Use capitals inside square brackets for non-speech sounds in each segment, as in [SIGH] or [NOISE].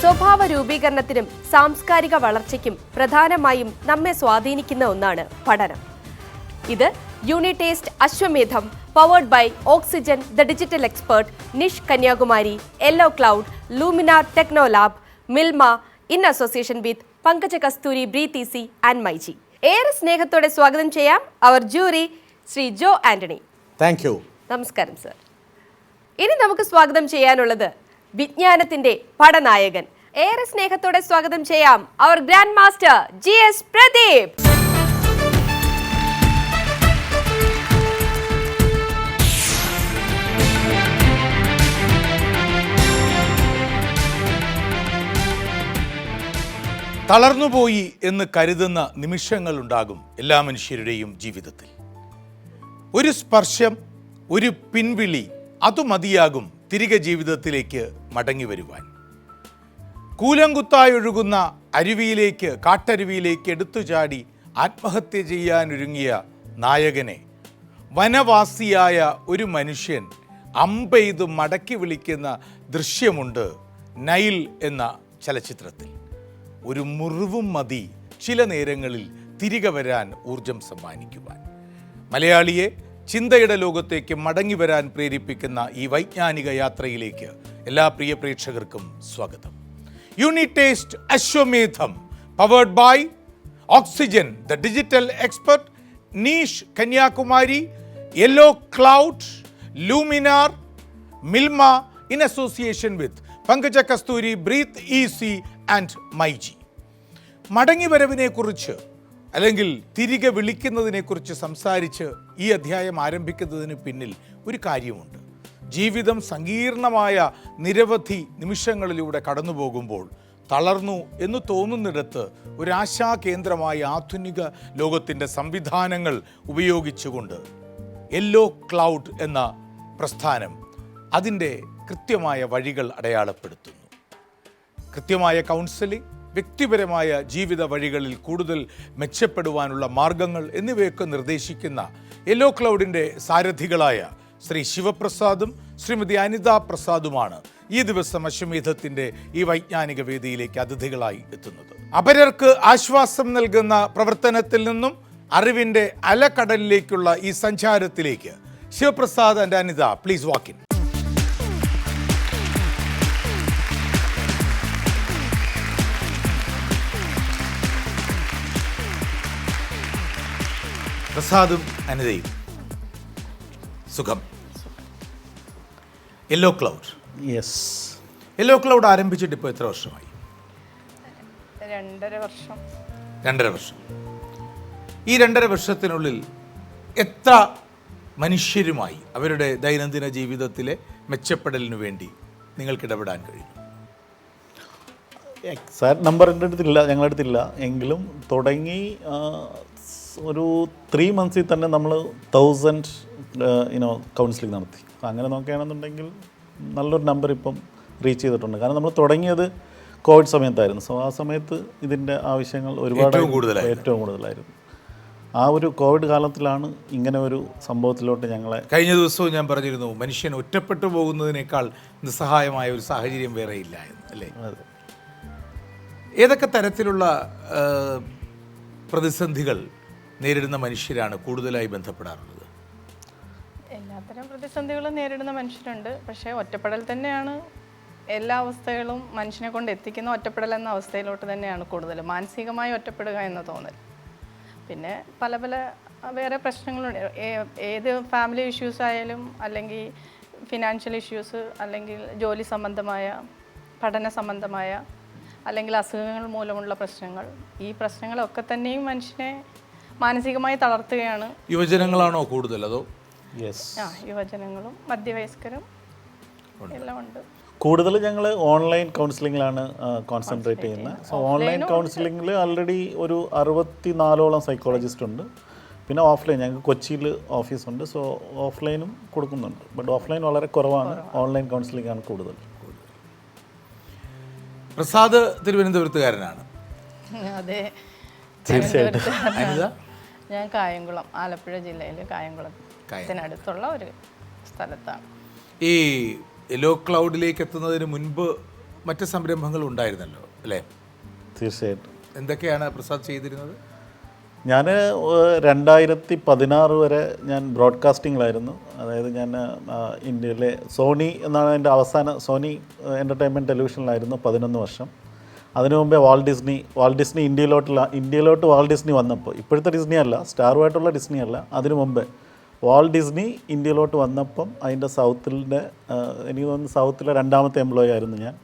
സ്വഭാവ രൂപീകരണത്തിനും സാംസ്കാരിക വളർച്ചയ്ക്കും പ്രധാനമായും നമ്മെ സ്വാധീനിക്കുന്ന ഒന്നാണ് പഠനം. ഇത് യൂണിറ്റേസ്റ്റ് Ashwamedham powered by oxygen the digital expert NISH Kanyakumari yellow cloud luminar techno lab Milma in association with Pankaja Kasthuri breathe easy and myG ഏറെ സ്നേഹത്തോടെ സ്വാഗതം ചെയ്യാം. അവർ jury Shri Jo Antony thank you നമസ്കാരം സർ ഇനി നമുക്ക് സ്വാഗതം ചെയ്യാനുള്ളത് വിജ്ഞാനത്തിന്റെ പടനായകൻ. ഏറെ സ്നേഹത്തോടെ സ്വാഗതം ചെയ്യാം അവർ grand master G S Pradeep. തളർന്നുപോയി എന്ന് കരുതുന്ന നിമിഷങ്ങളുണ്ടാകും എല്ലാ മനുഷ്യരുടെയും ജീവിതത്തിൽ. ഒരു സ്പർശം ഒരു പിൻവിളി അതു മതിയാകും തിരികെ ജീവിതത്തിലേക്ക് മടങ്ങി വരുവാൻ. കൂലങ്കുത്തായൊഴുകുന്ന അരുവിയിലേക്ക് കാട്ടരുവിയിലേക്ക് എടുത്തു ചാടി ആത്മഹത്യ ചെയ്യാനൊരുങ്ങിയ നായകനെ വനവാസിയായ ഒരു മനുഷ്യൻ അമ്പെയ്ത് മടക്കി വിളിക്കുന്ന ദൃശ്യമുണ്ട് നൈൽ എന്ന ചലച്ചിത്രത്തിൽ. ഒരു മുറിവും മതി ചില നേരങ്ങളിൽ തിരികെ വരാൻ ഊർജം സമ്മാനിക്കുവാൻ. മലയാളിയെ ചിന്തയുടെ ലോകത്തേക്ക് മടങ്ങി വരാൻ പ്രേരിപ്പിക്കുന്ന ഈ വൈജ്ഞാനിക യാത്രയിലേക്ക് എല്ലാ പ്രിയ പ്രേക്ഷകർക്കും സ്വാഗതം. യൂണിറ്റേസ്റ്റ് Ashwamedham powered by oxygen the digital expert NISH Kanyakumari yellow cloud luminar Milma in association with Pankaja Kasthuri breathe easy and myG മടങ്ങിവരവിനെക്കുറിച്ച് അല്ലെങ്കിൽ തിരികെ വിളിക്കുന്നതിനെക്കുറിച്ച് സംസാരിച്ച് ഈ അധ്യായം ആരംഭിക്കുന്നതിന് പിന്നിൽ ഒരു കാര്യമുണ്ട്. ജീവിതം സങ്കീർണമായ നിരവധി നിമിഷങ്ങളിലൂടെ കടന്നു പോകുമ്പോൾ തളർന്നു എന്ന് തോന്നുന്നിടത്ത് ഒരാശാ ആശാകേന്ദ്രമായ ആധുനിക ലോകത്തിന്റെ സംവിധാനങ്ങൾ ഉപയോഗിച്ചുകൊണ്ട് യെല്ലോ ക്ലൗഡ് എന്ന പ്രസ്ഥാനം അതിന്റെ കൃത്യമായ വഴികൾ അടയാളപ്പെടുത്തുന്നു. കൃത്യമായ കൗൺസിലിംഗ് വ്യക്തിപരമായ ജീവിത വഴികളിൽ കൂടുതൽ മെച്ചപ്പെടുവാനുള്ള മാർഗങ്ങൾ എന്നിവയൊക്കെ നിർദ്ദേശിക്കുന്ന യെല്ലോ ക്ലൗഡിന്റെ സാരഥികളായ ശ്രീ ശിവപ്രസാദും ശ്രീമതി അനിത പ്രസാദുമാണ് ഈ ദിവസം അശ്വമേധത്തിന്റെ ഈ വൈജ്ഞാനിക വേദിയിലേക്ക് അതിഥികളായി എത്തുന്നത്. അപരർക്ക് ആശ്വാസം നൽകുന്ന പ്രവർത്തനത്തിൽ നിന്നും അറിവിന്റെ അലക്കടലിലേക്കുള്ള ഈ സഞ്ചാരത്തിലേക്ക് Sivaprasad and Anitha please walk in പ്രസാദും അനിതയും. സുഖം. Yellow cloud yes yellow cloud ആരംഭിച്ചിട്ട് ഇപ്പോൾ എത്ര വർഷമായി? രണ്ടര വർഷം. രണ്ടര വർഷം. ഈ രണ്ടര വർഷത്തിനുള്ളിൽ എത്ര മനുഷ്യരുമായി അവരുടെ ദൈനംദിന ജീവിതത്തിലെ മെച്ചപ്പെടലിനു വേണ്ടി നിങ്ങൾക്ക് ഇടപെടാൻ കഴിയും എക്സാക്ട് നമ്പർ എന്റെ അടുത്തില്ല ഞങ്ങളുടെ അടുത്തില്ല. എങ്കിലും തുടങ്ങി ഒരു ത്രീ മന്ത്സിൽ തന്നെ നമ്മൾ തൗസൻഡ് ഇനോ കൗൺസിലിംഗ് നടത്തി. അങ്ങനെ നോക്കുകയാണെന്നുണ്ടെങ്കിൽ നല്ലൊരു നമ്പർ ഇപ്പം റീച്ച് ചെയ്തിട്ടുണ്ട്. കാരണം നമ്മൾ തുടങ്ങിയത് കോവിഡ് സമയത്തായിരുന്നു. സോ ആ സമയത്ത് ഇതിന്റെ ആവശ്യങ്ങൾ ഒരുപാട് ഏറ്റവും കൂടുതലായിരുന്നു. ആ ഒരു കോവിഡ് കാലത്തിലാണ് ഇങ്ങനെ ഒരു സംഭവത്തിലോട്ട് ഞങ്ങളെ കഴിഞ്ഞ ദിവസവും ഞാൻ പറഞ്ഞിരുന്നു മനുഷ്യൻ ഒറ്റപ്പെട്ടു പോകുന്നതിനേക്കാൾ നിസ്സഹായമായ ഒരു സാഹചര്യം വേറെ ഇല്ല എന്ന് അല്ലേ. ഏതൊക്കെ തരത്തിലുള്ള പ്രതിസന്ധികൾ നേരിടുന്ന മനുഷ്യരാണ് കൂടുതലായി ബന്ധപ്പെടാറുള്ളത്. എല്ലാത്തരം പ്രതിസന്ധികളും നേരിടുന്ന മനുഷ്യരുണ്ട്. പക്ഷേ ഒറ്റപ്പെടൽ തന്നെയാണ് എല്ലാ അവസ്ഥകളും മനുഷ്യനെ കൊണ്ട് എത്തിക്കുന്ന ഒറ്റപ്പെടൽ എന്ന അവസ്ഥയിലോട്ട് തന്നെയാണ് കൂടുതൽ മാനസികമായി ഒറ്റപ്പെടുക എന്ന് തോന്നൽ. പിന്നെ പല പല വേറെ പ്രശ്നങ്ങളുണ്ട്. ഏത് ഫാമിലി ഇഷ്യൂസ് ആയാലും അല്ലെങ്കിൽ ഫിനാൻഷ്യൽ ഇഷ്യൂസ് അല്ലെങ്കിൽ ജോലി സംബന്ധമായ പഠന സംബന്ധമായ അല്ലെങ്കിൽ അസുഖങ്ങൾ മൂലമുള്ള പ്രശ്നങ്ങൾ ഈ പ്രശ്നങ്ങളൊക്കെ തന്നെയും മനുഷ്യനെ മാനസികമായി തളർത്തുകയാണ്. യുവജനങ്ങളാണോ കൂടുതൽ? അതോ? ആ യുവജനങ്ങളും മധ്യവയസ്കരും എല്ലാം ഉണ്ട്. കൂടുതൽ ഞങ്ങൾ ഓൺലൈൻ കൗൺസിലിങ്ങിലാണ് കോൺസെൻട്രേറ്റ് ചെയ്യുന്നത്. സോ ഓൺലൈൻ കൗൺസിലിങ്ങിൽ ഓൾറെഡി ഒരു അറുപത്തി നാലോളം സൈക്കോളജിസ്റ്റ് ഉണ്ട്. പിന്നെ ഓഫ്ലൈൻ ഞങ്ങൾക്ക് കൊച്ചിയിൽ ഓഫീസുണ്ട് സോ ഓഫ്ലൈനും കൊടുക്കുന്നുണ്ട്. ബട്ട് ഓഫ്ലൈൻ വളരെ കുറവാണ്. ഓൺലൈൻ കൗൺസിലിംഗ് ആണ് കൂടുതൽ. പ്രസാദ് തിരുവനന്തപുരത്തുകാരനാണ്. അതെ. തീർച്ചയായിട്ടും. ഞാൻ കായംകുളം ആലപ്പുഴ ജില്ലയിൽ കായംകുളത്തിനടുത്തുള്ള ഒരു സ്ഥലത്താണ്. ഈ ലോ ക്ലൗഡിലേക്ക് എത്തുന്നതിന് മുൻപ് മറ്റ് സംരംഭങ്ങൾ ഉണ്ടായിരുന്നല്ലോ അല്ലേ? തീർച്ചയായിട്ടും. എന്തൊക്കെയാണ് പ്രസാദ് ചെയ്തിരുന്നത്? ഞാൻ രണ്ടായിരത്തി പതിനാറ് വരെ ഞാൻ ബ്രോഡ്കാസ്റ്റിങ്ങിലായിരുന്നു അതായത് ഞാൻ ഇന്ത്യയിലെ സോണി എന്നാണ് എന്റെ അവസാന സോണി എന്റർടൈൻമെന്റ് ടെലിവിഷനിലായിരുന്നു പതിനൊന്ന് വർഷം. അതിനു മുമ്പേ വാൾ ഡിസ്നി വാൾ ഡിസ്നി ഇന്ത്യയിലോട്ടുള്ള ഇന്ത്യയിലോട്ട് വാൾ ഡിസ്നി വന്നപ്പോൾ ഇപ്പോഴത്തെ ഡിസ്നി അല്ല സ്റ്റാറുമായിട്ടുള്ള ഡിസ്നി അല്ല അതിനു മുമ്പേ വാൾ ഡിസ്നി ഇന്ത്യയിലോട്ട് വന്നപ്പം അതിന്റെ സൗത്തിന്റെ എനിക്ക് തോന്നുന്നു സൗത്തിലെ രണ്ടാമത്തെ എംപ്ലോയി ആയിരുന്നു ഞാൻ.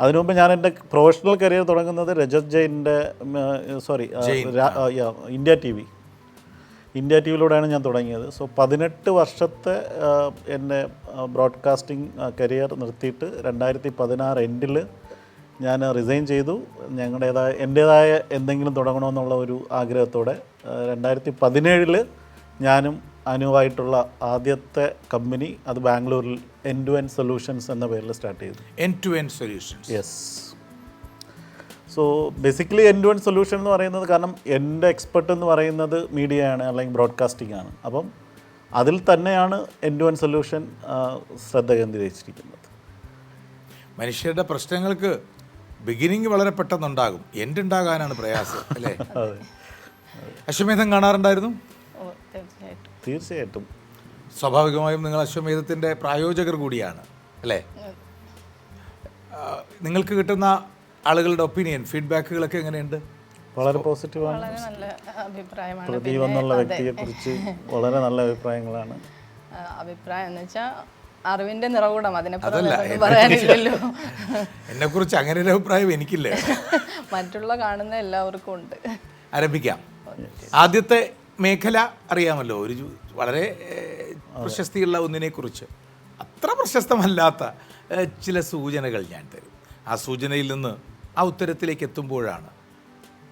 അതിനു മുമ്പ് ഞാൻ എന്റെ പ്രൊഫഷണൽ കരിയർ തുടങ്ങുന്നത് Rajat ജയിന്റെ sorry India T V. India T വിയിലൂടെയാണ് ഞാൻ തുടങ്ങിയത്. സോ പതിനെട്ട് വർഷത്തെ എന്റെ ബ്രോഡ്കാസ്റ്റിംഗ് കരിയർ നിർത്തിയിട്ട് രണ്ടായിരത്തി പതിനാറ് എൻഡിൽ ഞാൻ റിസൈൻ ചെയ്തു. ഞങ്ങളുടേതായ എന്റേതായ എന്തെങ്കിലും തുടങ്ങണമെന്നുള്ള ഒരു ആഗ്രഹത്തോടെ രണ്ടായിരത്തി പതിനേഴിൽ ഞാനും അനുവായിട്ടുള്ള ആദ്യത്തെ കമ്പനി അത് ബാംഗ്ലൂരിൽ എൻ ടു എൻ സൊല്യൂഷൻസ് എന്ന പേരിൽ സ്റ്റാർട്ട് ചെയ്തു. N to N solutions yes so basically N to N solution എന്ന് പറയുന്നത് കാരണം എന്റെ എക്സ്പെർട്ട് എന്ന് പറയുന്നത് മീഡിയയാണ് ആണ് അല്ലെങ്കിൽ ബ്രോഡ്കാസ്റ്റിംഗ് ആണ്. അപ്പം അതിൽ തന്നെയാണ് എൻ ടു എൻ സൊല്യൂഷൻ ശ്രദ്ധ കേന്ദ്രീകരിച്ചിരിക്കുന്നത്. മനുഷ്യരുടെ പ്രശ്നങ്ങൾക്ക് ബിഗിനിങ് വളരെ പെട്ടെന്നുണ്ടാകും. എന്റെ ഉണ്ടാകാനാണ് പ്രയാസം [LAUGHS] അല്ലേ? അതെ. അശ്വമേധം കാണാറുണ്ടായിരുന്നു? ഓ തീർച്ചയായിട്ടും. സ്വാഭാവികമായും നിങ്ങൾ അശ്വമേധത്തിന്റെ പ്രായോജകർ കൂടിയാണ് അല്ലേ? നിങ്ങൾക്ക് കിട്ടുന്ന ആളുകളുടെ ഒപ്പീനിയൻ ഫീഡ്ബാക്കുകളൊക്കെ എങ്ങനെയുണ്ട്? വളരെ പോസിറ്റീവാണ് വളരെ നല്ല അഭിപ്രായമാണ്. പ്രദീപ് എന്നുള്ള വ്യക്തിയെക്കുറിച്ച് വളരെ നല്ല അഭിപ്രായങ്ങളാണ്. അഭിപ്രായം എന്ന് വെച്ചാൽ അറിവിന്റെ നിറകൂടം അതിനെ പറയാനില്ലല്ലോ എന്നെ [LAUGHS] കുറിച്ച് എന്നെക്കുറിച്ച് അങ്ങനെ ഒരു അഭിപ്രായം എനിക്കില്ല. [LAUGHS] മറ്റുള്ള കാണുന്ന എല്ലാവർക്കും ഉണ്ട്. ആരംഭിക്കാം. ആദ്യത്തെ മേഖല അറിയാമല്ലോ ഒരു വളരെ പ്രശസ്തിയുള്ള ഒന്നിനെക്കുറിച്ച്. അത്ര പ്രശസ്തമല്ലാത്ത ചില സൂചനകൾ ഞാൻ തരും. ആ സൂചനയിൽ നിന്ന് ആ ഉത്തരത്തിലേക്ക് എത്തുമ്പോഴാണ്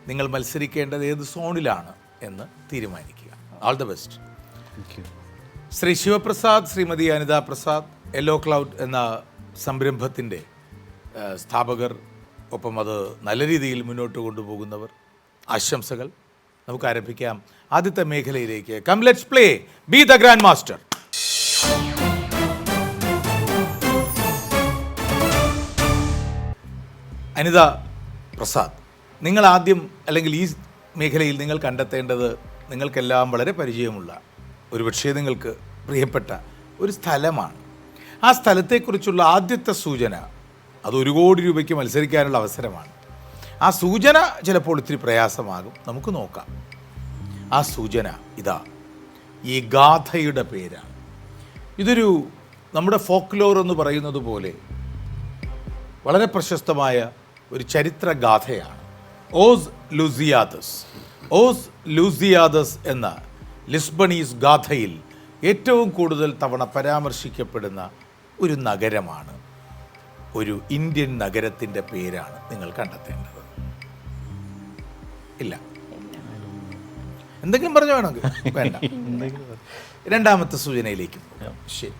നിങ്ങൾ മത്സരിക്കേണ്ടത് ഏത് സോണിലാണ് എന്ന് തീരുമാനിക്കുക. All the best thank you Shri Sivaprasad Shrimati Anitha Prasad yellow cloud എന്ന സംരംഭത്തിന്റെ സ്ഥാപകർ ഒപ്പം അത് നല്ല രീതിയിൽ മുന്നോട്ട് കൊണ്ടുപോകുന്നവർ ആശംസകൾ നമുക്ക് ആരംഭിക്കാം. ആദ്യത്തെ മേഖലയിലേക്ക് come let's play be the grand master Anitha Prasad നിങ്ങൾ ആദ്യം അല്ലെങ്കിൽ ഈ മേഖലയിൽ നിങ്ങൾ കണ്ടെത്തേണ്ടത് നിങ്ങൾക്കെല്ലാം വളരെ പരിചയമുള്ള ഒരുപക്ഷേ നിങ്ങൾക്ക് പ്രിയപ്പെട്ട ഒരു സ്ഥലമാണ്. ആ സ്ഥലത്തെക്കുറിച്ചുള്ള ആദ്യത്തെ സൂചന അത് ഒരു കോടി രൂപയ്ക്ക് മത്സരിക്കാനുള്ള അവസരമാണ്. ആ സൂചന ചിലപ്പോൾ ഇത്തിരി പ്രയാസമാകും. നമുക്ക് നോക്കാം. ആ സൂചന ഇതാ. ഈ ഗാഥയുടെ പേരാണ്. ഇതൊരു നമ്മുടെ ഫോക്ലോർ എന്ന് പറയുന്നത് പോലെ വളരെ പ്രശസ്തമായ ഒരു ചരിത്ര ഗാഥയാണ്. ഓസ് ലൂസിയാദസ്. ഓസ് ലൂസിയാദസ് എന്ന ലിസ്ബണീസ് ഗാഥയിൽ ഏറ്റവും കൂടുതൽ തവണ പരാമർശിക്കപ്പെടുന്ന ഒരു നഗരമാണ്. ഒരു ഇന്ത്യൻ നഗരത്തിന്റെ പേരാണ് നിങ്ങൾ കണ്ടെത്തേണ്ടത്. ഇല്ല. എന്തെങ്കിലും പറഞ്ഞു വേണമെങ്കിൽ. വേണ്ട. രണ്ടാമത്തെ സൂചനയിലേക്ക് ശരി.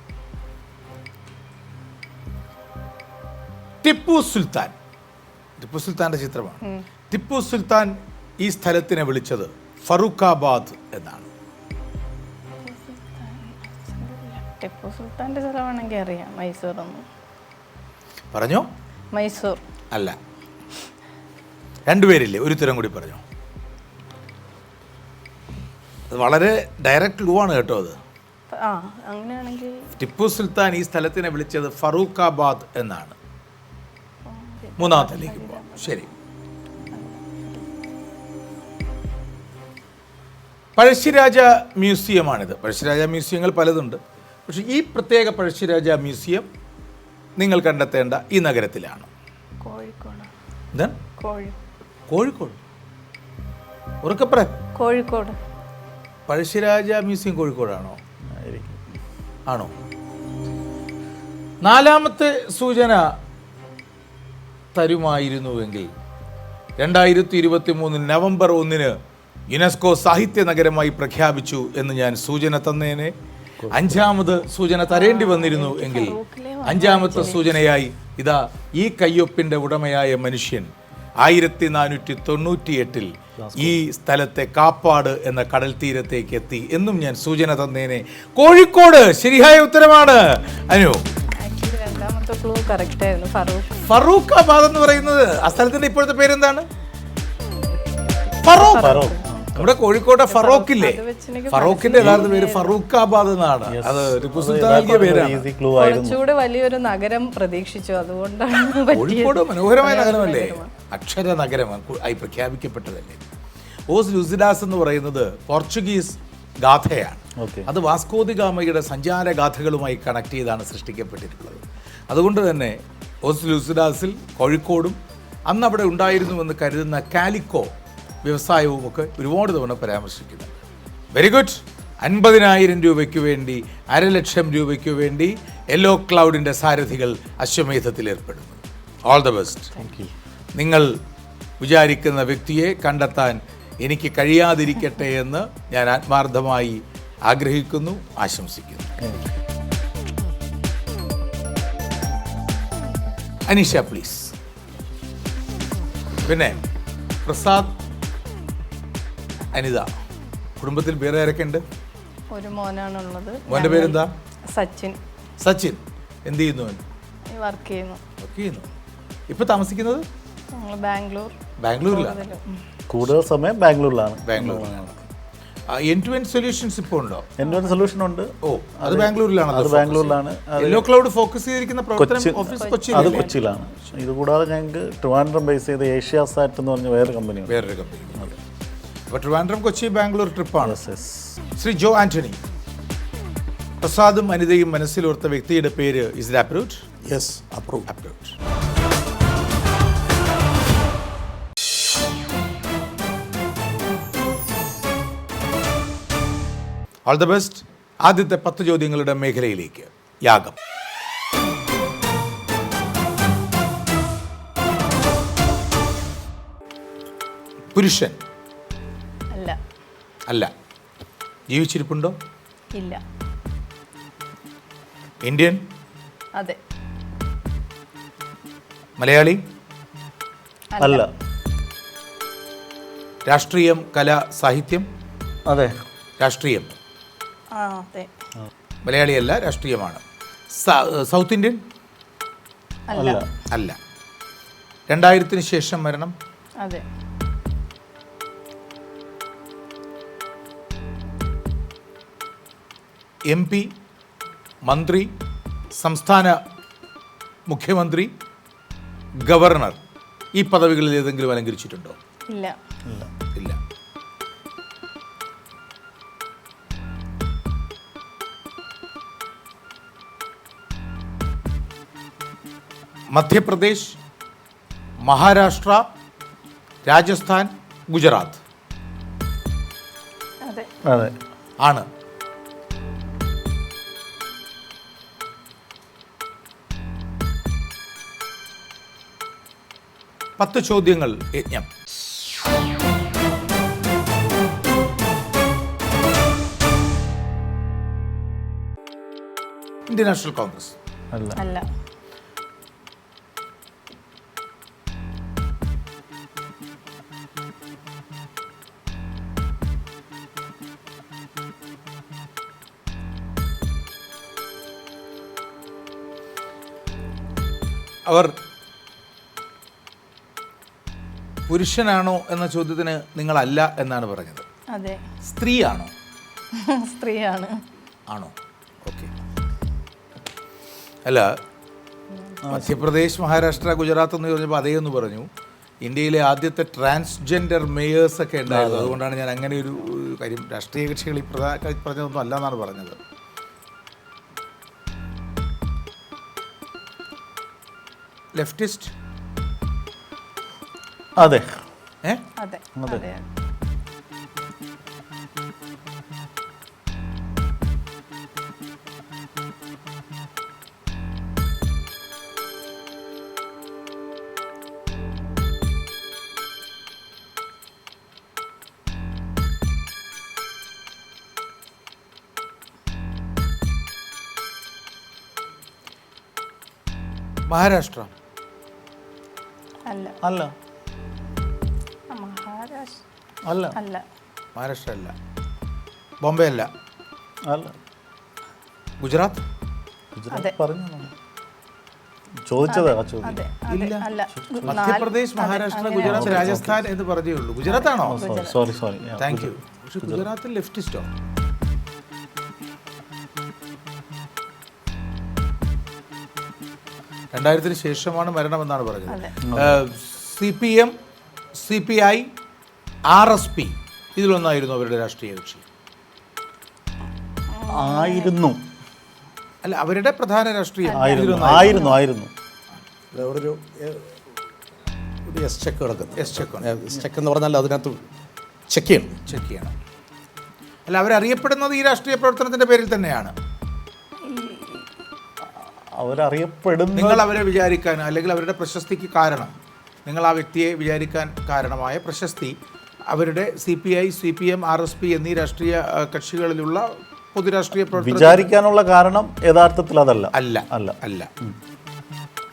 ടിപ്പു സുൽത്താൻ. ടിപ്പു സുൽത്താന്റെ ചിത്രമാണ്. ടിപ്പു സുൽത്താൻ ഈ സ്ഥലത്തിനെ വിളിച്ചത് ഫറൂഖാബാദ് എന്നാണ്. ടിപ്പു സുൽത്താന്റെ സ്ഥലമാണെങ്കിൽ അറിയാം മൈസൂർ ഒന്ന് പറഞ്ഞോ? മൈസൂർ. അല്ല. രണ്ടുപേരില്ലേ ഒരു ഉത്തരം കൂടി പറഞ്ഞോ? അത് വളരെ ഡയറക്റ്റ് ലൂ ആണ് കേട്ടോ അത്. ആ അങ്ങനെയാണെങ്കിൽ ടിപ്പു സുൽത്താൻ ഈ സ്ഥലത്തിനെ വിളിച്ചത് ഫറൂഖാബാദ് എന്നാണ്. മൂന്നാമത്തെ പോവാം. ശരി. പഴശ്ശിരാജ മ്യൂസിയമാണിത്. പഴശ്ശിരാജ മ്യൂസിയങ്ങൾ പലതുണ്ട്. പക്ഷേ ഈ പ്രത്യേക പഴശ്ശിരാജ മ്യൂസിയം നിങ്ങൾ കണ്ടെത്തേണ്ട ഈ നഗരത്തിലാണ്. കോഴിക്കോട്. ഉറക്കപ്പറ. കോഴിക്കോട്. പഴശ്ശിരാജ മ്യൂസിയം കോഴിക്കോടാണോ? ആണോ? നാലാമത്തെ സൂചന തരുമായിരുന്നുവെങ്കിൽ രണ്ടായിരത്തി ഇരുപത്തി മൂന്ന് നവംബർ ഒന്നിന് യുനെസ്കോ സാഹിത്യ നഗരമായി പ്രഖ്യാപിച്ചു എന്ന് ഞാൻ സൂചന തന്നേനെ. അഞ്ചാമത് സൂചന തരേണ്ടി വന്നിരുന്നു എങ്കിൽ അഞ്ചാമത്തെ സൂചനയായി ഇതാ ഈ കയ്യൊപ്പിന്റെ ഉടമയായ മനുഷ്യൻ ആയിരത്തി നാനൂറ്റി തൊണ്ണൂറ്റി എട്ടിൽ ഈ സ്ഥലത്തെ കാപ്പാട് എന്ന കടൽ തീരത്തേക്ക് എത്തി എന്നും ഞാൻ സൂചന തന്നേനെ. കോഴിക്കോട് ശരിയായ ഉത്തരമാണ്. അനു. ഫറൂഖാബാദ് എന്ന് പറയുന്നത് ആ സ്ഥലത്തിന്റെ ഇപ്പോഴത്തെ പേരെന്താണ്? ഫറൂഖ്. നമ്മുടെ കോഴിക്കോട്ടെ ഫറോക്കില്ലേ ഫറോക്കിന്റെ യഥാർത്ഥ പേര് ഫറൂഖാബാദ് എന്നാണ്. അത് ടിപ്പു സുൽത്താൻ നൽകിയ പേരാണ്. കുറച്ചുകൂടെ വലിയൊരു നഗരം പ്രതീക്ഷിച്ചു. അതുകൊണ്ടാണ് കോഴിക്കോട് മനോഹരമായ നഗരമല്ലേ? അക്ഷര നഗരം ആയി പ്രഖ്യാപിക്കപ്പെട്ടതല്ലേ? ഓസ് ലുസിഡാസ് എന്ന് പറയുന്നത് പോർച്ചുഗീസ് ഗാഥയാണ്. അത് വാസ്കോതികാമയുടെ സഞ്ചാര ഗാഥകളുമായി കണക്ട് ചെയ്താണ് സൃഷ്ടിക്കപ്പെട്ടിട്ടുള്ളത്. അതുകൊണ്ട് തന്നെ ഓസ് ലുസിഡാസിൽ കോഴിക്കോടും അന്ന് അവിടെ ഉണ്ടായിരുന്നുവെന്ന് കരുതുന്ന കാലിക്കോ വ്യവസായവും ഒക്കെ ഒരുപാട് തവണ പരാമർശിക്കുന്നത് വെരി ഗുഡ് അൻപതിനായിരം രൂപയ്ക്ക് വേണ്ടി അരലക്ഷം രൂപയ്ക്ക് വേണ്ടി യെല്ലോ ക്ലൗഡിന്റെ സാരഥികൾ അശ്വമേധത്തിൽ ഏർപ്പെടുന്നു. ഓൾ ദ ബെസ്റ്റ് നിങ്ങൾ വിചാരിക്കുന്ന വ്യക്തിയെ കണ്ടെത്താൻ എനിക്ക് കഴിയാതിരിക്കട്ടെ എന്ന് ഞാൻ ആത്മാർത്ഥമായി ആഗ്രഹിക്കുന്നു ആശംസിക്കുന്നു. അനീഷ പ്ലീസ് പിന്നെ പ്രസാദ് അനിത കുടുംബത്തിൽ വേറെ ആരൊക്കെ ഉണ്ട്? ഒരു മോനാണുള്ളത്. മോന്റെ പേരെന്താ? സച്ചിൻ. സച്ചിൻ. എന്ത് ചെയ്യുന്നു അവൻ? വർക്ക് ചെയ്യുന്നു. വർക്ക് ചെയ്യുന്നു. ഇപ്പൊ താമസിക്കുന്നത്? ഞങ്ങൾ ബാംഗ്ലൂർ. ബാംഗ്ലൂരിലാണ്. കൂടുതൽ സമയം ബാംഗ്ലൂരിലാണ്. ബാംഗ്ലൂരിലാണ്. എൻ ടു എൻ സൊല്യൂഷൻസ് ഇപ്പോൾ ഉണ്ടോ? എന്റെ എൻ സൊല്യൂഷൻ ഉണ്ട്. ഓ അത് ബാംഗ്ലൂരിലാണ് അത് ബാംഗ്ലൂരിലാണ്. യെല്ലോ ക്ലൗഡ് ഫോക്കസ് ചെയ്തിരിക്കുന്ന പ്രവർത്തനം ഓഫീസ് കൊച്ചി അത് കൊച്ചിയിലാണ്. ഇത് കൂടാതെ ഞങ്ങൾക്ക് ട്രിവാൻഡ്രം ബേസ് ചെയ്ത് ഏഷ്യ സാറ്റ് എന്ന് പറഞ്ഞ വേറെ കമ്പനിയുണ്ട് വേറൊരു കമ്പനി അപ്പോൾ ട്രിവാൻഡ്രം കൊച്ചി ബാംഗ്ലൂർ ട്രിപ്പാണ് ശ്രീ ജോ ആന്റണി പ്രസാദും അനിതയും മനസ്സിലോർത്ത വ്യക്തിയുടെ പേര് is approve yes approve approve all the best ആദ്യത്തെ പത്ത് ചോദ്യങ്ങളുടെ മേഖലയിലേക്ക്. യാഗം. പുരുഷൻ. അല്ല. ജീവിച്ചിരിപ്പുണ്ടോ? ഇല്ല. ഇന്ത്യൻ? അതെ. മലയാളി? അല്ല. രാഷ്ട്രീയം കല സാഹിത്യം? അതെ. രാഷ്ട്രീയം. ആ അതെ. മലയാളിയല്ല രാഷ്ട്രീയമാണ്. South Indian? അല്ല. അല്ല. അല്ല. രണ്ടായിരത്തിന് ശേഷം മരണം? അതെ. എം പി മന്ത്രി സംസ്ഥാന മുഖ്യമന്ത്രി ഗവർണർ ഈ പദവികളിൽ ഏതെങ്കിലും അലങ്കരിച്ചിട്ടുണ്ടോ? ഇല്ല. ഇല്ല. മധ്യപ്രദേശ് മഹാരാഷ്ട്ര രാജസ്ഥാൻ ഗുജറാത്ത് അതെ. അതെ. ആണ്. പത്ത് ചോദ്യങ്ങൾ യജ്ഞം. Indian national Congress. അല്ല. അല്ല. അവർ പുരുഷനാണോ എന്ന ചോദ്യത്തിന് നിങ്ങളല്ല എന്നാണ് പറഞ്ഞത്. അതെ. സ്ത്രീയാണോ? [LAUGHS] സ്ത്രീയാണ്. ആണോ? ഓക്കെ. അല്ല മധ്യപ്രദേശ് മഹാരാഷ്ട്ര ഗുജറാത്ത് എന്ന് പറഞ്ഞപ്പോൾ അതേ എന്ന് പറഞ്ഞു. ഇന്ത്യയിലെ ആദ്യത്തെ ട്രാൻസ്ജെൻഡർ മേയേഴ്സ് ഒക്കെ ഉണ്ടായിരുന്നു. അതുകൊണ്ടാണ് ഞാൻ അങ്ങനെ ഒരു ഒരു കാര്യം രാഷ്ട്രീയ കക്ഷികൾ ഈ പ്രധാന പറഞ്ഞതൊന്നും അല്ല എന്നാണ് പറഞ്ഞത്. ലെഫ്റ്റിസ്റ്റ് അതെ. ഏ? അതെ. അതെ. മഹാരാഷ്ട്ര. അല്ല. അല്ല. അല്ല. അല്ല. മഹാരാഷ്ട്ര അല്ല. ബോംബെ അല്ല. അല്ല. ഗുജറാത്ത്? ഗുജറാത്ത് പറഞ്ഞു നമ്മൾ. ചോദിച്ചതാ ചോദ്യം. അല്ല. മധ്യപ്രദേശ് മഹാരാഷ്ട്ര ഗുജറാത്ത് രാജസ്ഥാൻ എന്ന് പറഞ്ഞേ ഉള്ളൂ ഗുജറാത്താണോ sorry sorry sorry thank you പക്ഷെ ഗുജറാത്തിൽ ലെഫ്റ്റിസ്റ്റോ രണ്ടായിരത്തിന് ശേഷമാണ് മരണമെന്നാണ് പറഞ്ഞത്. C P M C P I R S P ഇതിലൊന്നായിരുന്നു അവരുടെ രാഷ്ട്രീയ കക്ഷി. ആയിരുന്നു. അല്ല അവരുടെ പ്രധാന രാഷ്ട്രീയ ആയിരുന്നു ആയിരുന്നു ആയിരുന്നു. അവിടെ ഒരു എസ് ചെക്ക് കിടക്കുന്നു എസ് ചെക്ക് എസ് ചെക്ക് എന്ന് പറഞ്ഞാൽ അതിനകത്ത് ചെക്ക് ചെയ്യണം. ചെക്ക് ചെയ്യണം. അല്ല അവരറിയപ്പെടുന്നത് ഈ രാഷ്ട്രീയ പ്രവർത്തനത്തിന്റെ പേരിൽ തന്നെയാണ്. അവരറിയപ്പെടുന്നു നിങ്ങൾ അവരെ വിചാരിക്കാൻ അല്ലെങ്കിൽ അവരുടെ പ്രശസ്തിക്ക് കാരണം നിങ്ങൾ ആ വ്യക്തിയെ വിചാരിക്കാൻ കാരണമായ പ്രശസ്തി അവരുടെ C P I C P M R S P എന്നീ രാഷ്ട്രീയ കക്ഷികളിലുള്ള പൊതുരാഷ്ട്രീയ പ്രവർത്തനം വിചാരിക്കാനുള്ള കാരണം യഥാർത്ഥത്തിൽ അതല്ല. അല്ല അല്ല. അല്ല.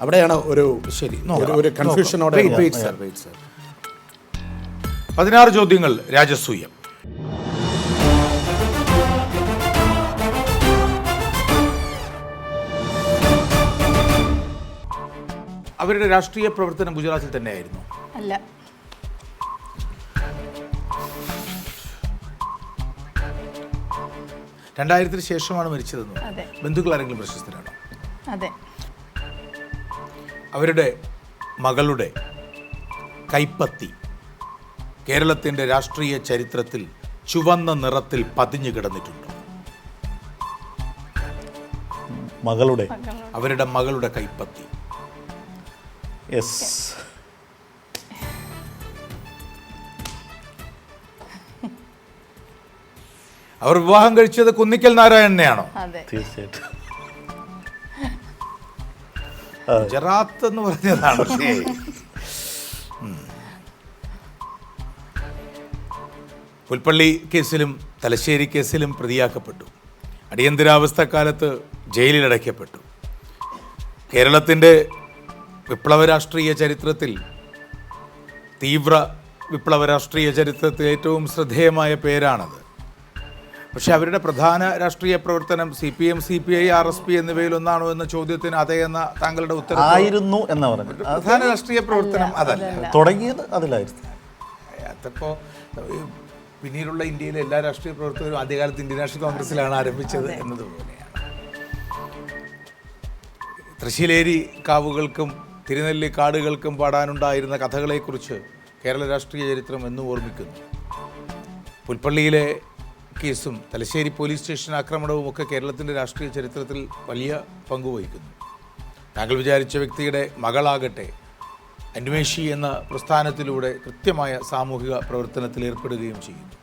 അവിടെയാണ് ഒരു ശരി ഒരു ഒരു കൺഫ്യൂഷനോടെ പതിനാറ് ചോദ്യങ്ങൾ രാജസൂയം. അവരുടെ രാഷ്ട്രീയ പ്രവർത്തനം ഗുജറാത്തിൽ തന്നെയായിരുന്നു. അല്ല. രണ്ടായിരത്തിന് ശേഷമാണ് മരിച്ചതെന്ന് അതെ. ബന്ധുക്കൾ ആരെങ്കിലും പ്രശസ്തരാണോ? അതെ. അവരുടെ മകളുടെ കൈപ്പത്തി കേരളത്തിന്റെ രാഷ്ട്രീയ ചരിത്രത്തിൽ ചുവന്ന നിറത്തിൽ പതിഞ്ഞു കിടന്നിട്ടുണ്ട്. മകളുടെ അവരുടെ മകളുടെ കൈപ്പത്തി. യെസ് അവർ വിവാഹം കഴിച്ചത് കുന്നിക്കൽ നാരായണനെയാണോ? അതെ. തീർച്ചയായിട്ടും. ഗുജറാത്ത് എന്ന് പറഞ്ഞതാണ് പുൽപ്പള്ളി കേസിലും തലശ്ശേരി കേസിലും പ്രതിയാക്കപ്പെട്ടു. അടിയന്തരാവസ്ഥക്കാലത്ത് ജയിലിലടയ്ക്കപ്പെട്ടു. കേരളത്തിന്റെ വിപ്ലവ രാഷ്ട്രീയ ചരിത്രത്തിൽ തീവ്ര വിപ്ലവ രാഷ്ട്രീയ ചരിത്രത്തിൽ ഏറ്റവും ശ്രദ്ധേയമായ പേരാണത്. പക്ഷെ അവരുടെ പ്രധാന രാഷ്ട്രീയ പ്രവർത്തനം C P M C P I R S P എന്നിവയിൽ ഒന്നാണോ എന്ന ചോദ്യത്തിന് അതെ എന്ന താങ്കളുടെ ഉത്തരം ആയിരുന്നു എന്ന് പറഞ്ഞു പ്രധാന രാഷ്ട്രീയ പ്രവർത്തനം അതല്ല. തുടങ്ങിയത് അതിലായിരുന്നു. അതപ്പോ പിന്നീടുള്ള ഇന്ത്യയിലെ എല്ലാ രാഷ്ട്രീയ പ്രവർത്തകരും ആദ്യകാലത്ത് ഇന്ത്യൻ നാഷണൽ കോൺഗ്രസിലാണ് ആരംഭിച്ചത് എന്നതുപോലെയാണ്. തൃശ്ശിലേരി കാവുകൾക്കും തിരുനെല്ലി കാടുകൾക്കും പാടാനുണ്ടായിരുന്ന കഥകളെക്കുറിച്ച് കേരള രാഷ്ട്രീയ ചരിത്രം എന്നും ഓർമ്മിക്കുന്നു. പുൽപ്പള്ളിയിലെ കേസും തലശ്ശേരി പോലീസ് സ്റ്റേഷൻ ആക്രമണവും ഒക്കെ കേരളത്തിന്റെ രാഷ്ട്രീയ ചരിത്രത്തിൽ വലിയ പങ്കുവഹിക്കുന്നു താങ്കൾ വിചാരിച്ച വ്യക്തിയുടെ മകളാകട്ടെ അന്വേഷി എന്ന പ്രസ്ഥാനത്തിലൂടെ കൃത്യമായ സാമൂഹിക പ്രവർത്തനത്തിൽ ഏർപ്പെടുകയും ചെയ്യുന്നു.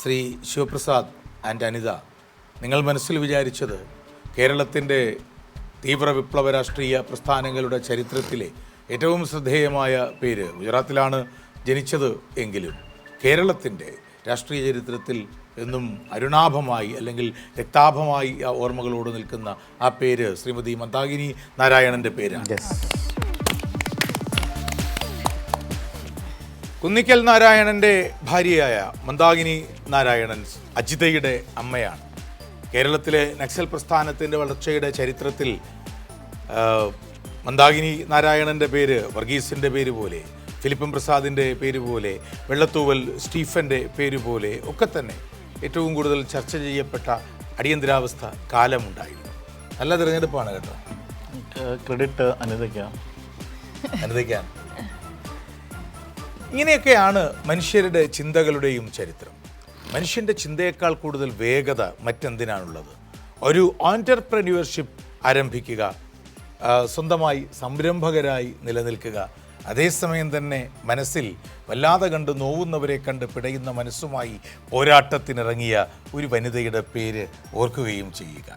ശ്രീ ശിവപ്രസാദ് ആൻഡ് അനിത നിങ്ങൾ മനസ്സിൽ വിചാരിച്ചത് കേരളത്തിന്റെ തീവ്ര വിപ്ലവ രാഷ്ട്രീയ പ്രസ്ഥാനങ്ങളുടെ ചരിത്രത്തിലെ ഏറ്റവും ശ്രദ്ധേയമായ പേര് ഗുജറാത്തിലാണ് ജനിച്ചത് എങ്കിലും കേരളത്തിന്റെ രാഷ്ട്രീയ ചരിത്രത്തിൽ എന്നും അരുണാഭമായി അല്ലെങ്കിൽ രക്താഭമായി ആ ഓർമ്മകളോട് നിൽക്കുന്ന ആ പേര് ശ്രീമതി മന്ദാകിനി നാരായണന്റെ പേരാണ്. കുന്നിക്കൽ നാരായണന്റെ ഭാര്യയായ മന്ദാകിനി നാരായണൻ അജിതയുടെ അമ്മയാണ്. കേരളത്തിലെ നക്സൽ പ്രസ്ഥാനത്തിന്റെ വളർച്ചയുടെ ചരിത്രത്തിൽ മന്ദാകിനി നാരായണന്റെ പേര് വർഗീസിന്റെ പേര് പോലെ ഫിലിപ്പൻ പ്രസാദിന്റെ പേര് പോലെ വെള്ളത്തൂവൽ സ്റ്റീഫന്റെ പേര് പോലെ ഒക്കെ തന്നെ ഏറ്റവും കൂടുതൽ ചർച്ച ചെയ്യപ്പെട്ട അടിയന്തരാവസ്ഥ കാലമുണ്ടായിരുന്നു. നല്ല തിരഞ്ഞെടുപ്പാണ് കേട്ടോ. ക്രെഡിറ്റ് അനുദിക്കാം അനുദിക്കാൻ ഇങ്ങനെയൊക്കെയാണ് മനുഷ്യരുടെ ചിന്തകളുടെയും ചരിത്രം. മനുഷ്യന്റെ ചിന്തയേക്കാൾ കൂടുതൽ വേഗത മറ്റെന്തിനാണുള്ളത്? ഒരു ഓൺടർപ്രന്യൂവർഷിപ്പ് ആരംഭിക്കുക സ്വന്തമായി സംരംഭകരായി നിലനിൽക്കുക അതേസമയം തന്നെ മനസ്സിൽ വല്ലാതെ കണ്ട് നോവുന്നവരെ കണ്ട് പിടയുന്ന മനസ്സുമായി പോരാട്ടത്തിനിറങ്ങിയ ഒരു വനിതയുടെ പേര് ഓർക്കുകയും ചെയ്യുക.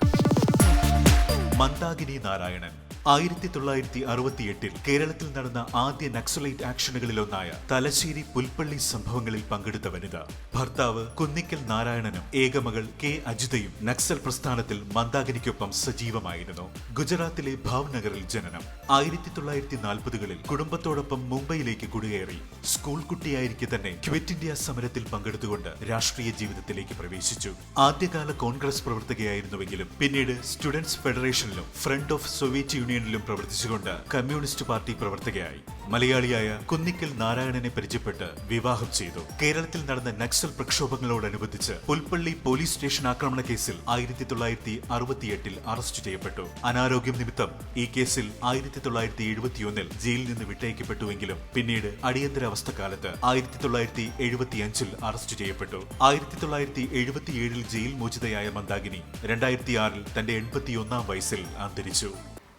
മന്ദാകിനി നാരായണൻ. ആയിരത്തി തൊള്ളായിരത്തി അറുപത്തിയെട്ടിൽ കേരളത്തിൽ നടന്ന ആദ്യ നക്സലൈറ്റ് ആക്ഷനുകളിലൊന്നായ തലശ്ശേരി പുൽപ്പള്ളി സംഭവങ്ങളിൽ പങ്കെടുത്ത വനിത ഭർത്താവ് കുന്നിക്കൽ നാരായണനും ഏകമകൾ കെ അജിതയും നക്സൽ പ്രസ്ഥാനത്തിൽ മന്ദാകിനിക്കൊപ്പം സജീവമായിരുന്നു. ഗുജറാത്തിലെ ഭാവ്നഗറിൽ ജനനം. ആയിരത്തി തൊള്ളായിരത്തി നാൽപ്പതുകളിൽ കുടുംബത്തോടൊപ്പം മുംബൈയിലേക്ക് കുടിയേറി. സ്കൂൾ കുട്ടിയായിരിക്കെ തന്നെ ക്വിറ്റ് ഇന്ത്യ സമരത്തിൽ പങ്കെടുത്തുകൊണ്ട് രാഷ്ട്രീയ ജീവിതത്തിലേക്ക് പ്രവേശിച്ചു. ആദ്യകാല കോൺഗ്രസ് പ്രവർത്തകയായിരുന്നുവെങ്കിലും പിന്നീട് സ്റ്റുഡൻസ് ഫെഡറേഷനിലും ഫ്രണ്ട് ഓഫ് സോവിയറ്റ് യൂണിയൻ യൂണിയനിലും പ്രവർത്തിച്ചുകൊണ്ട് കമ്മ്യൂണിസ്റ്റ് പാർട്ടി പ്രവർത്തകയായി മലയാളിയായ കുന്നിക്കൽ നാരായണനെ പരിചയപ്പെട്ട് വിവാഹം ചെയ്തു. കേരളത്തിൽ നടന്ന നക്സൽ പ്രക്ഷോഭങ്ങളോടനുബന്ധിച്ച് പുൽപ്പള്ളി പോലീസ് സ്റ്റേഷൻ ആക്രമണ കേസിൽ ആയിരത്തി തൊള്ളായിരത്തി അറുപത്തിയെട്ടിൽ അറസ്റ്റ് ചെയ്യപ്പെട്ടു. അനാരോഗ്യം നിമിത്തം ഈ കേസിൽ ആയിരത്തി തൊള്ളായിരത്തി എഴുപത്തിയൊന്നിൽ ജയിലിൽ നിന്ന് വിട്ടയക്കപ്പെട്ടുവെങ്കിലും പിന്നീട് അടിയന്തരാവസ്ഥ കാലത്ത് ആയിരത്തി തൊള്ളായിരത്തി എഴുപത്തിയഞ്ചിൽ അറസ്റ്റ് ചെയ്യപ്പെട്ടു. ആയിരത്തി തൊള്ളായിരത്തി എഴുപത്തിയേഴിൽ ജയിൽ മോചിതയായ മന്ദാഗിനി രണ്ടായിരത്തി ആറിൽ തന്റെ എൺപത്തിയൊന്നാം വയസ്സിൽ അന്തരിച്ചു.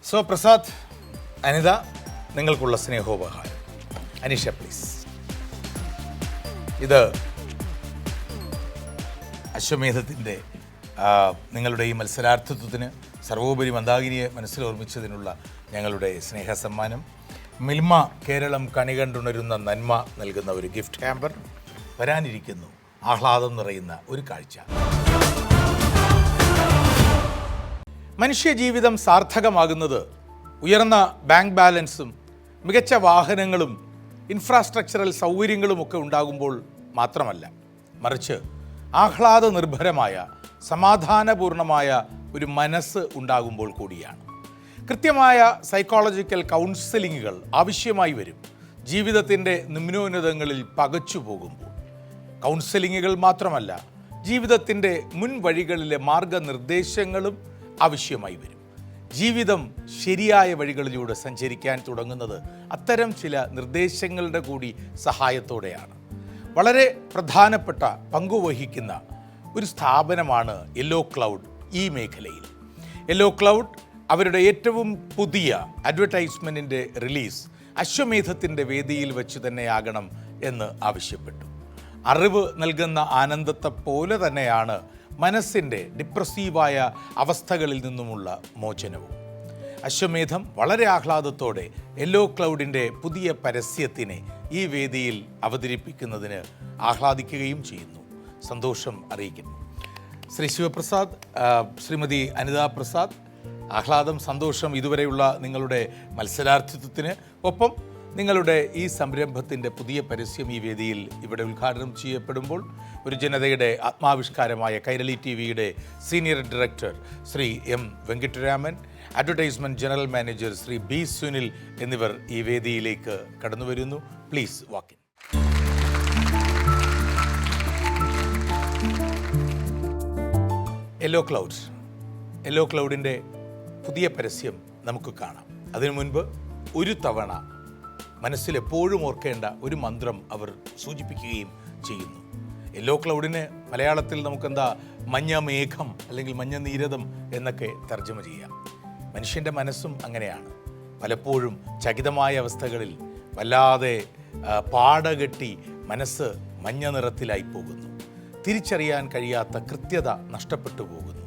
സോ പ്രസാദ് അനിത നിങ്ങൾക്കുള്ള സ്നേഹോപഹാരം അനീഷ പ്ലീസ് ഇത് അശ്വമേധത്തിന്റെ നിങ്ങളുടെ ഈ മത്സരാർത്ഥിത്വത്തിന് സർവോപരി മന്ദാകിനിയെ മനസ്സിൽ ഓർമ്മിച്ചതിനുള്ള ഞങ്ങളുടെ സ്നേഹസമ്മാനം മിൽമ കേരളം കണി കണ്ടുണരുന്ന നന്മ നൽകുന്ന ഒരു ഗിഫ്റ്റ് ഹാമ്പർ വരാനിരിക്കുന്നു ആഹ്ലാദം നിറയുന്ന ഒരു കാഴ്ച. മനുഷ്യജീവിതം സാർത്ഥകമാകുന്നത് ഉയർന്ന ബാങ്ക് ബാലൻസും മികച്ച വാഹനങ്ങളും ഇൻഫ്രാസ്ട്രക്ചറൽ സൗകര്യങ്ങളുമൊക്കെ ഉണ്ടാകുമ്പോൾ മാത്രമല്ല മറിച്ച് ആഹ്ലാദ നിർഭരമായ സമാധാനപൂർണമായ ഒരു മനസ്സ് ഉണ്ടാകുമ്പോൾ കൂടിയാണ്. കൃത്യമായ സൈക്കോളജിക്കൽ കൗൺസിലിങ്ങുകൾ ആവശ്യമായി വരും. ജീവിതത്തിന്റെ നിമ്നോന്നതങ്ങളിൽ പകച്ചു പോകുമ്പോൾ. കൗൺസിലിങ്ങുകൾ മാത്രമല്ല ജീവിതത്തിന്റെ മുൻവഴികളിലെ മാർഗനിർദ്ദേശങ്ങളും ആവശ്യമായി വരും. ജീവിതം ശരിയായ വഴികളിലൂടെ സഞ്ചരിക്കാൻ തുടങ്ങുന്നത് അത്തരം ചില നിർദ്ദേശങ്ങളുടെ കൂടി സഹായത്തോടെയാണ്. വളരെ പ്രധാനപ്പെട്ട പങ്കുവഹിക്കുന്ന ഒരു സ്ഥാപനമാണ് യെല്ലോ ക്ലൗഡ് ഈ മേഖലയിൽ. യെല്ലോ ക്ലൗഡ് അവരുടെ ഏറ്റവും പുതിയ അഡ്വർടൈസ്മെന്റിന്റെ റിലീസ് അശ്വമേധത്തിന്റെ വേദിയിൽ വെച്ച് തന്നെയാകണം എന്ന് ആവശ്യപ്പെട്ടു. അറിവ് നൽകുന്ന ആനന്ദത്തെ പോലെ തന്നെയാണ് മനസ്സിന്റെ ഡിപ്രസീവായ അവസ്ഥകളിൽ നിന്നുമുള്ള മോചനവും. അശ്വമേധം വളരെ ആഹ്ലാദത്തോടെ യെല്ലോ ക്ലൗഡിന്റെ പുതിയ പരസ്യത്തിനെ ഈ വേദിയിൽ അവതരിപ്പിക്കുന്നതിന് ആഹ്ലാദിക്കുകയും ചെയ്യുന്നു. സന്തോഷം അറിയിക്കുന്നു. ശ്രീ ശിവപ്രസാദ് ശ്രീമതി അനിതാ പ്രസാദ് ആഹ്ലാദം സന്തോഷം ഇതുവരെയുള്ള നിങ്ങളുടെ മത്സരാർത്ഥിത്വത്തിന് ഒപ്പം നിങ്ങളുടെ ഈ സംരംഭത്തിന്റെ പുതിയ പരസ്യം ഈ വേദിയിൽ ഇവിടെ ഉദ്ഘാടനം ചെയ്യപ്പെടുമ്പോൾ ഒരു ജനതയുടെ ആത്മാവിഷ്കാരമായ കൈരളി ടി വിയുടെ senior director Shri M Venkitaraman advertisement general manager Shri B Sunil എന്നിവർ ഈ വേദിയിലേക്ക് കടന്നു വരുന്നു. Please walk in yellow cloud. Yellow ക്ലൗഡിന്റെ പുതിയ പരസ്യം നമുക്ക് കാണാം. അതിനു മുൻപ് ഒരു തവണ മനസ്സിൽ എപ്പോഴും ഓർക്കേണ്ട ഒരു മന്ത്രം അവർ സൂചിപ്പിക്കുകയും ചെയ്യുന്നു. യെല്ലോ ക്ലൗഡിന് മലയാളത്തിൽ നമുക്കെന്താ? മഞ്ഞ മേഘം അല്ലെങ്കിൽ മഞ്ഞ നീരതം എന്നൊക്കെ തർജമ ചെയ്യാം. മനുഷ്യന്റെ മനസ്സും അങ്ങനെയാണ്. പലപ്പോഴും ചകിതമായ അവസ്ഥകളിൽ വല്ലാതെ പാടകെട്ടി മനസ്സ് മഞ്ഞ നിറത്തിലായി പോകുന്നു. തിരിച്ചറിയാൻ കഴിയാത്ത കൃത്യത നഷ്ടപ്പെട്ടു പോകുന്നു.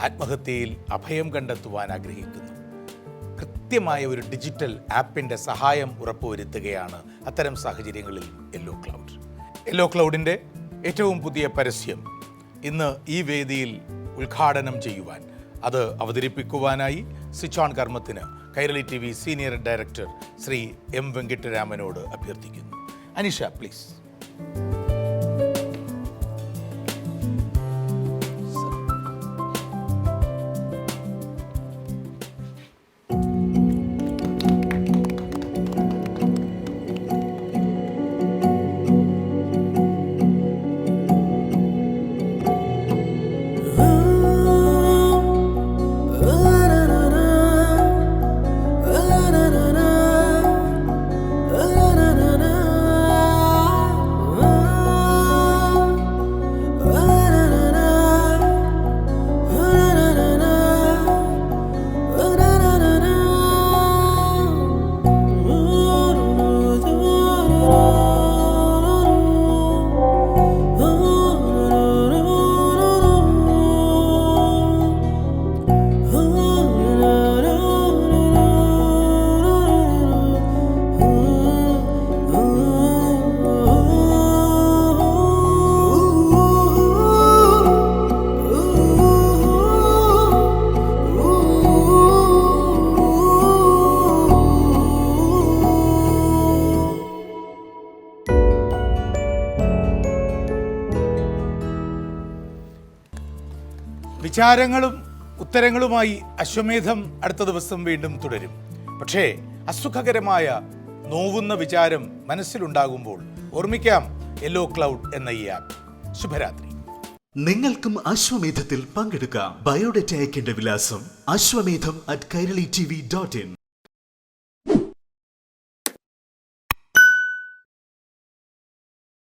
ആത്മഹത്യയിൽ അഭയം കണ്ടെത്തുവാൻ ആഗ്രഹിക്കുന്നു. കൃത്യമായ ഒരു ഡിജിറ്റൽ ആപ്പിന്റെ സഹായം ഉറപ്പുവരുത്തുകയാണ് അത്തരം സാഹചര്യങ്ങളിൽ യെല്ലോ ക്ലൗഡ് യെല്ലോ ക്ലൗഡിന്റെ ഏറ്റവും പുതിയ പരസ്യം ഇന്ന് ഈ വേദിയിൽ ഉദ്ഘാടനം ചെയ്യുവാൻ അത് അവതരിപ്പിക്കുവാനായി സ്വിച്ച് ഓൺ കർമ്മത്തിന് Kairali T V senior director Shri M വെങ്കിട്ടരാമനോട് അഭ്യർത്ഥിക്കുന്നു. അനിഷ പ്ലീസ് വിചാരങ്ങളും ഉത്തരങ്ങളുമായി അശ്വമേധം അടുത്ത ദിവസം വീണ്ടും തുടരും. പക്ഷേ അസുഖകരമായ നോവുന്ന വിചാരം മനസ്സിലുണ്ടാകുമ്പോൾ ഓർമ്മിക്കാം യെല്ലോ ക്ലൗഡ് എന്ന ഈ ആപ്പ് ശുഭരാത്രി. നിങ്ങൾക്കും അശ്വമേധത്തിൽ പങ്കെടുക്കാം. ബയോഡേറ്റ അയക്കേണ്ട വിലാസം Ashwamedham at Kairali T V dot in